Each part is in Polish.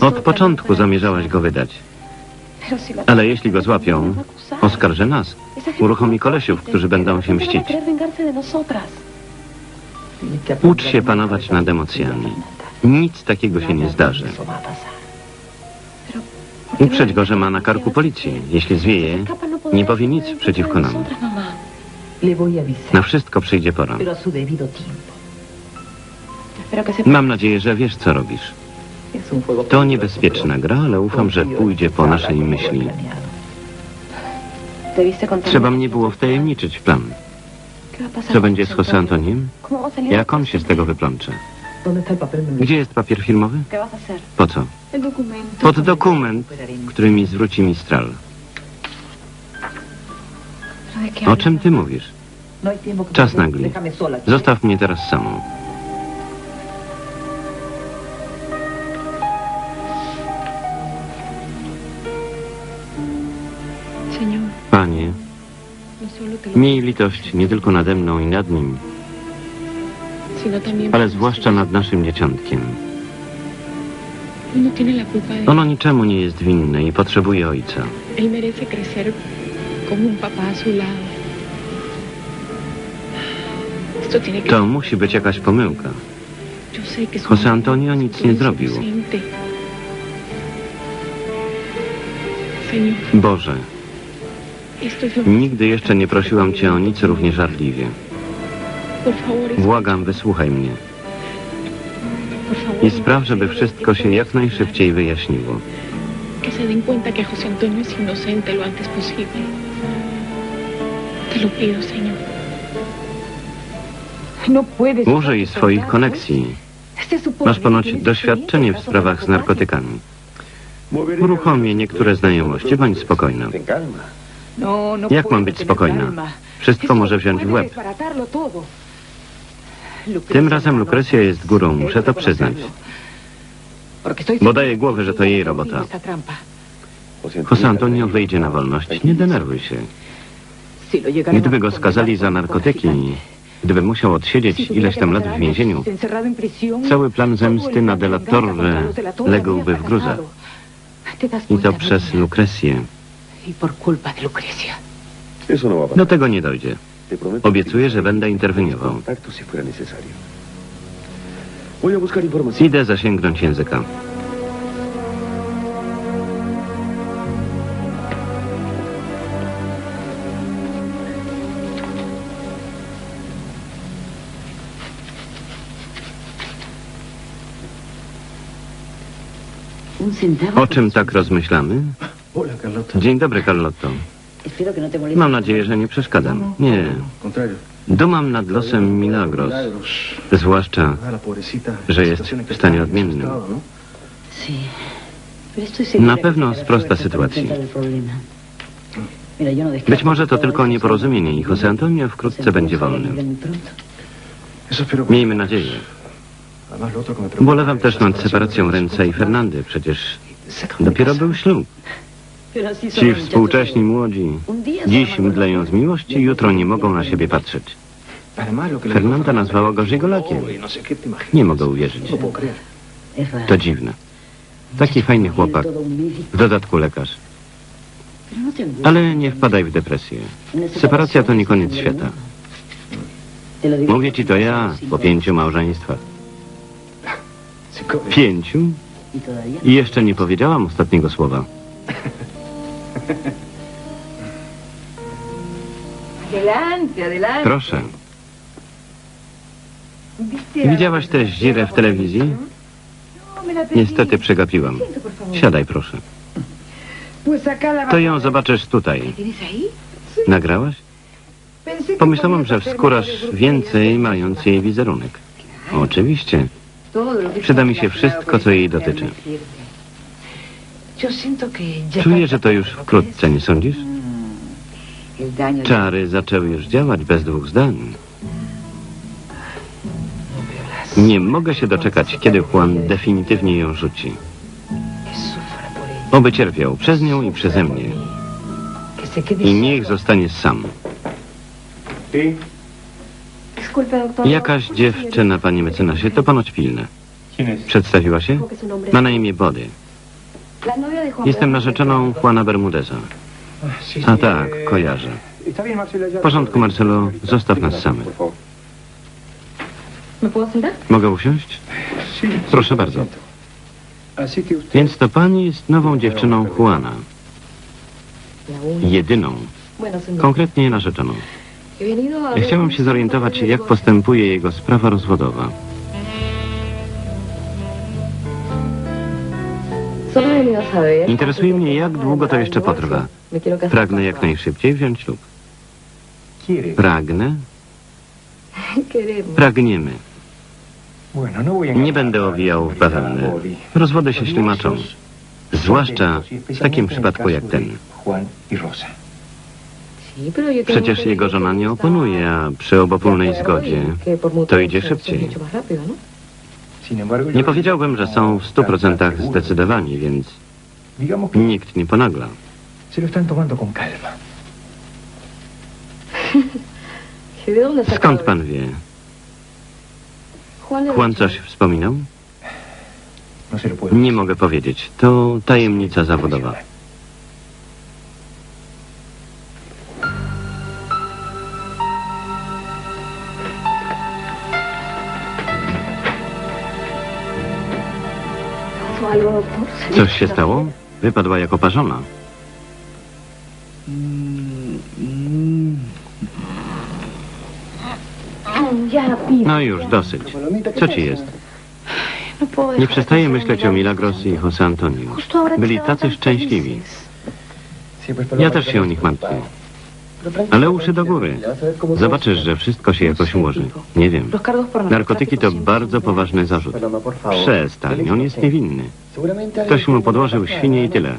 Od początku zamierzałaś go wydać. Ale jeśli go złapią, oskarży nas. Uruchomi kolesiów, którzy będą się mścić. Ucz się panować nad emocjami. Nic takiego się nie zdarzy. Uprzeć go, że ma na karku policję. Jeśli zwieje, nie powie nic przeciwko nam. Na wszystko przyjdzie pora. Mam nadzieję, że wiesz, co robisz. To niebezpieczna gra, ale ufam, że pójdzie po naszej myśli. Trzeba mnie było wtajemniczyć w plan. Co będzie z José Antoniem? Jak on się z tego wyplącze? Gdzie jest papier filmowy? Po co? Pod dokument, który mi zwróci Mistral. O czym ty mówisz? Czas nagli. Zostaw mnie teraz samą. Panie, miej litość nie tylko nade mną i nad nim, ale zwłaszcza nad naszym dzieciątkiem. No Ono niczemu nie jest winne i potrzebuje ojca. To musi być jakaś pomyłka. Mamá Antonio nic nie zrobił. Boże, nigdy jeszcze nie prosiłam Cię o nic równie żarliwie. Błagam, wysłuchaj mnie i spraw, żeby wszystko się jak najszybciej wyjaśniło. No. Użyj swoich koneksji. Su Masz ponoć doświadczenie w sprawach z narkotykami. Uruchomię niektóre znajomości, bądź spokojna. No, no Jak mam być spokojna? Wszystko może wziąć w łeb. Tym razem no, Lukrecja jest górą, muszę to przyznać. Bo daje głowę, że to jej robota. esta trampa. José Antonio wyjdzie na wolność. Nie denerwuj się. Gdyby go skazali za narkotyki, gdyby musiał si odsiedzieć ileś tam lat w więzieniu, cały plan zemsty na plan de De La venganza Torre ległby w gruzach. I to przez? Lukrecję. Y por culpa de Lucrecia. Do tego nie dojdzie. Obiecuję, że będę interweniował. Idę zasięgnąć języka. O czym tak rozmyślamy? Dzień dobry, Carlotto. No. Mam nadzieję, że nie przeszkadzam. Nie. Contrario. Dumam nad losem Milagros. Zwłaszcza, A la pobrecita. że jest w stanie odmiennym. ¿no? Na pewno sprosta sytuacji. no Być może to tylko nieporozumienie i José Antonio wkrótce będzie wolny. Miejmy nadzieję. Bolewam też nad separacją Renca i. Fernandy. Przecież dopiero był ślub. Ci współcześni młodzi dziś mdleją z miłości, jutro nie mogą na siebie patrzeć. Fernanda nazwała go żigolakiem. Nie mogę uwierzyć. To dziwne. Taki fajny chłopak. W dodatku lekarz. Ale nie wpadaj w depresję. Separacja to nie koniec świata. Mówię ci to ja po pięciu małżeństwach. Pięciu? I jeszcze nie powiedziałam ostatniego słowa. Proszę. ¿Viste a- Widziałaś tę zdzirę w telewizji? No. Niestety przegapiłam. Siadaj proszę. To ją zobaczysz tutaj. Nagrałaś? Pomyślałam, że wskórasz więcej, mając jej wizerunek. Oczywiście. Przyda mi się wszystko, co jej dotyczy. Czuję, że to już ¿no wkrótce, nie sądzisz? ya- Czary zaczęły już działać bez dwóch zdań. Nie mogę się doczekać, kiedy Juan definitywnie ją rzuci. Oby cierpiał przez nią i przeze mnie. I niech zostanie sam. Doctor. Jakaś dziewczyna, panie mecenasie, to ponoć pilne. Przedstawiła się? Ma na imię Body. Jestem narzeczoną Juana Bermudeza. A tak, kojarzę. W porządku, Marcelo, zostaw nas samych. Mogę usiąść? Proszę bardzo. Więc to pani jest nową dziewczyną Juana. Jedyną, konkretnie narzeczoną. Chciałem się zorientować, jak postępuje jego sprawa rozwodowa. Interesuje mnie, jak długo to jeszcze potrwa. Pragnę jak najszybciej wziąć ślub. Pragnę? Pragniemy. Nie będę owijał w bawełnę. Rozwody się ślimaczą. Zwłaszcza w takim przypadku jak ten. Przecież jego żona nie oponuje, a przy obopólnej zgodzie to idzie szybciej. Nie powiedziałbym, że są w stu procentach zdecydowani, więc nikt nie ponagla. Se lo están tomando con calma. ¿Y ¿De dónde ha sacado Skąd pan wie? Juan, coś wspominał? No Nie mogę powiedzieć. To tajemnica zawodowa. Coś się stało? Wypadła jak oparzona. Ya, pide. No już, dosyć. Co ci jest? Nie przestaję myśleć o Milagros i José Antonio. Byli tacy szczęśliwi. Ja też się o nich martwię. Ale uszy do góry. Zobaczysz, że wszystko się jakoś ułoży. Nie wiem. Narkotyki to bardzo poważny zarzut. Przestań, on jest niewinny. Ktoś mu podłożył świnie i tyle.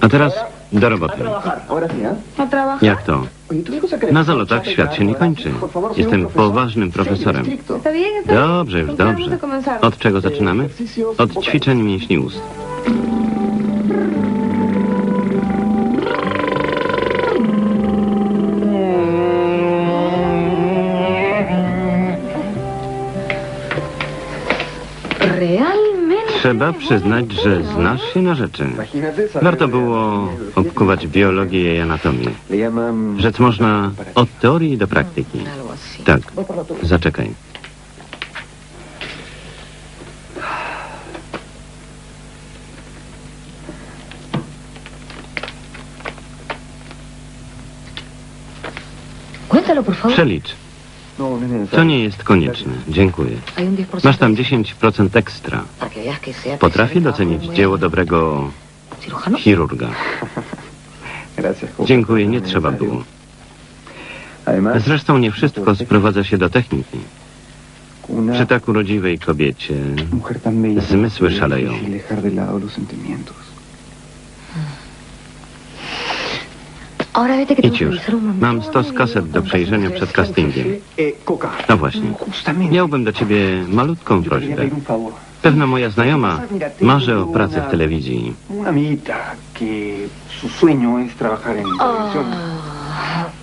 A teraz do roboty. trabaja. Jak to? Na zalotach świat się nie kończy. Jestem poważnym profesorem. Dobrze, już ¿Con qué vamos dobrze. Od czego zaczynamy? Od ćwiczeń mięśni ust. Trzeba przyznać, że znasz się na rzeczy. Warto było obkuwać biologię i anatomię. Rzec można od teorii do praktyki. Tak, zaczekaj. Przelicz. To nie jest konieczne. Dziękuję. Hay un 10% Masz tam 10% ekstra. Potrafię docenić en dzieło dobrego chirurga. Dziękuję, nie trzeba było. Zresztą nie wszystko sprowadza się do techniki. Przy tak urodziwej kobiecie. Zmysły es szaleją. Idź już. Mam stos kaset do przejrzenia przed castingiem. Coca. No właśnie. Miałbym do ciebie malutką prośbę. Pewna moja znajoma marzy o pracy w telewizji.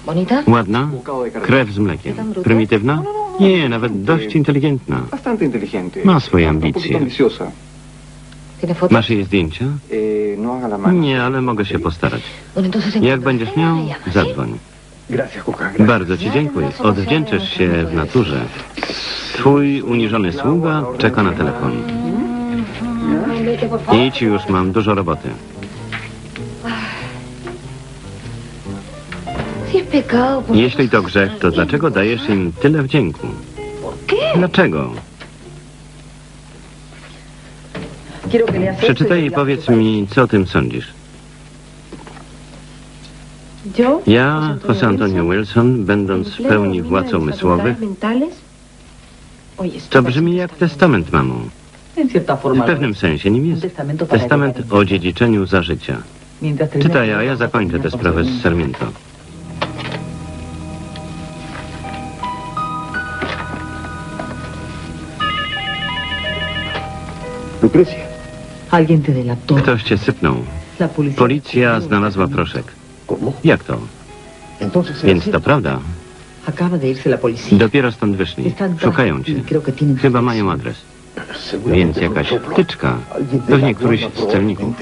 ¿Bonita? Ładna? Krew z mlekiem. Prymitywna? Nie, nawet dość inteligentna. Ma swoje ambicje. Masz jej zdjęcia? Eh, no. Nie, ale mogę się postarać. Jak będziesz miał, zadzwoń. Bardzo ci dziękuję. Odwdzięczysz się w naturze. Twój uniżony sługa czeka na telefon. Idź już, mam dużo roboty. Si es pecado, ¿por qué Jeśli to grzech, to dlaczego dajesz im tyle wdzięku? Dlaczego? Przeczytaj i powiedz mi, co o tym sądzisz. Ja, José Antonio Wilson, będąc w pełni władz umysłowych, to brzmi jak testament, mamo. W pewnym sensie nim jest. Testament o dziedziczeniu za życia. Czytaj, a ja zakończę tę sprawę z Sarmiento. Lucrecia. Ktoś cię sypnął. Policja znalazła proszek. Jak to? Więc to prawda. Dopiero stąd wyszli. Szukają cię. y tienen Chyba mają adres. Więc jakaś wtyczka. Pewnie któryś z celników.